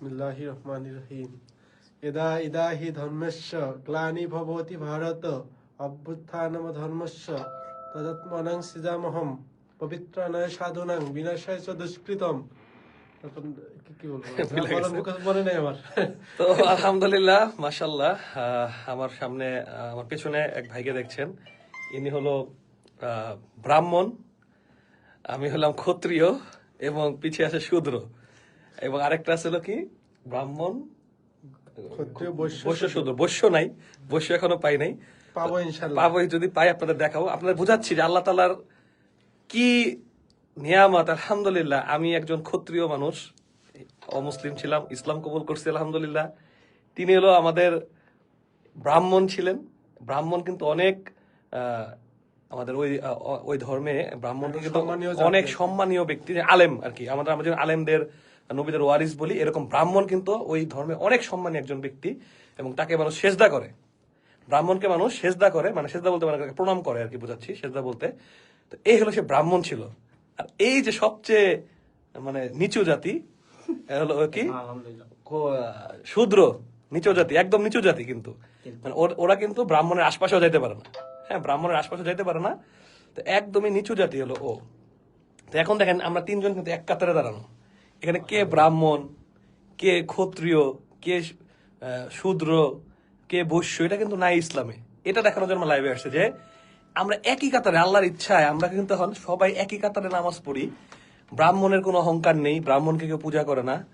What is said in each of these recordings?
বিসমিল্লাহির রহমানির রহিম। ইদা ইদাহি ধর্মস্য গ্লানি ভবতি ভারত অভ্যুত্থানম ধর্মস্য তদাত্মনং সিজামহম পবিত্রানয় সাধুনাং বিনাশায় চ দুষ্কৃতম। তো আলহামদুলিল্লাহ মাশাল্লাহ আহ, আমার সামনে আমার পেছনে এক ভাইকে দেখছেন। ইনি হলো আহ, ব্রাহ্মণ আমি হলাম ক্ষত্রিয় এবং পিছিয়ে আছে শূদ্র। এবং আরেকটা আছে হলো কি? ব্রাহ্মণ বৈশ্য শূদ্র বৈশ্য নাই বৈশ্য এখনও পাই নাই। পাবো ইনশাল্লাহ পাবো যদি পাই আপনাদের দেখাবো। আপনাদের বুঝাচ্ছি যে আল্লাহ তালার কি নিয়ামত আলহামদুলিল্লাহ। আমি একজন ক্ষত্রিয় মানুষ অমুসলিম ছিলাম ইসলাম কবুল করছি আলহামদুলিল্লাহ। তিনি হলো আমাদের ব্রাহ্মণ ছিলেন। ব্রাহ্মণ কিন্তু অনেক আহ, আমাদের ওই ওই ধর্মে ব্রাহ্মণ কিন্তু অনেক সম্মানীয় ব্যক্তি আলেম আর কি। আমাদের আমাদের আলেমদের নবীদের ওয়ারিস বলি এরকম ব্রাহ্মণ কিন্তু ওই ধর্মে অনেক সম্মানী একজন ব্যক্তি এবং তাকে মানুষ সেজদা করে। ব্রাহ্মণকে মানুষ সেজদা করে মানে সেজদা বলতে মানে প্রণাম করে আর কি বোঝাচ্ছি সেজদা বলতে। তো এই হলো সে ব্রাহ্মণ ছিল। আর এই যে সবচেয়ে মানে নিচু জাতি হলো কি? কো- শূদ্র নিচু জাতি একদম নিচু জাতি কিন্তু। মানে ওরা কিন্তু ব্রাহ্মণের আশপাশেও যাইতে পারে না। হ্যাঁ ব্রাহ্মণের আশপাশে যাইতে পারে না। তো একদমই নিচু জাতি হলো ও। তো এখন দেখেন আমরা তিনজন কিন্তু এক কাতারে দাঁড়ানো। এখানে কে ব্রাহ্মণ কে ক্ষত্রিয় কে শূদ্র কে বৈশ্য এটা কিন্তু নাই ইসলামে। এটা দেখানোর জন্য লাইভে আসছে যে আমরা একই কাতারে আল্লাহর ইচ্ছায় আমরা কিন্তু এখন সবাই একই কাতারে নামাজ পড়ি। ব্রাহ্মণের কোনো অহংকার নেই ব্রাহ্মণকে কেউ পূজা করে না।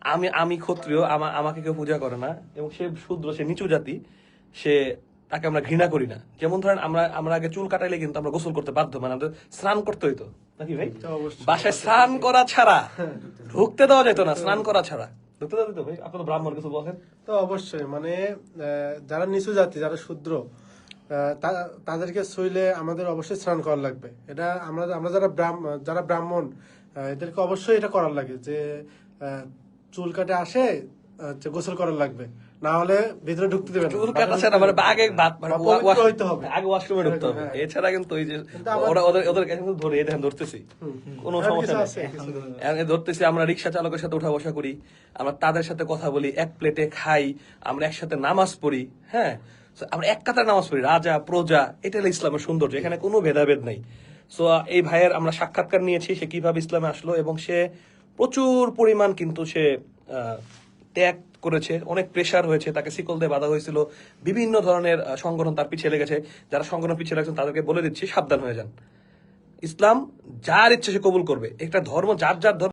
আমি আমি ক্ষত্রিয় আমা- আমাকে কেউ পূজা করে না। এবং সে শূদ্র সে নিচু জাতি সে তাকে আমরা ঘৃণা করি না। যেমন ধরেন আমরা আমরা আগে চুল কাটাইলে কিন্তু আমরা গোসল করতে বাধ্য মানে আমাদের স্নান করতে হইতো। নাকি ভাই? বাসায় স্নান করা ছাড়া। ঢুকতে দেওয়া যেত না স্নান করা ছাড়া। ঢুকতে দেওয়া যেত ভাই? আপনি তো ব্রাহ্মণ কিছু বলেন? তো অবশ্যই মানে আহ, যারা নিচু জাতি যারা শূদ্র তা- তাদেরকে শুইলে আমাদের অবশ্যই স্নান করা লাগবে। এটা আমরা আমরা যারা ব্রাহ্মণ যারা ব্রাহ্মণ এদেরকে অবশ্যই এটা করার লাগে যে চুল কাটে আসে গোসল করার লাগবে। না। হলে ভিতরে ঢুকতে চুল কাটা ছাড়া মানে আগে মানে হইতে হবে। আগে ওয়াশরুমে ঢুকতে হবে হ্যাঁ। এছাড়া কিন্তু ওই যে ওরা ওদের ওদের কাছে কিন্তু ধরে দেখেন ধরতেছি। কোনো সমস্যা নেই। ধরতেছি আমরা রিক্সা চালকের সাথে উঠা বসা করি। আমরা তাদের সাথে কথা বলি এক প্লেটে খাই আমরা একসাথে নামাজ পড়ি হ্যাঁ? আমরা এক কাতারে নামাজ পড়ি রাজা প্রজা এটা হলো ইসলামের সৌন্দর্য এখানে কোনো ভেদাভেদ নাই। সো এই ভাইয়ের আমরা সাক্ষাৎকার নিয়েছি সে কীভাবে ইসলামে আসলো এবং সে প্রচুর পরিমাণ কিন্তু সে ত্যাগ করেছে, অনেক প্রেশার হয়েছে, তাকে শিকল দিয়ে বাধা হয়েছিল, বিভিন্ন ধরনের সংগঠন তার পিছিয়ে লেগেছে। যারা সংগঠন পিছিয়ে লেগেছেন, তাদেরকে বলে দিচ্ছি, সাবধান হয়ে যান। ইসলাম যার ইচ্ছে সে কবুল করবে। একটা ধর্ম যার যার ধর্ম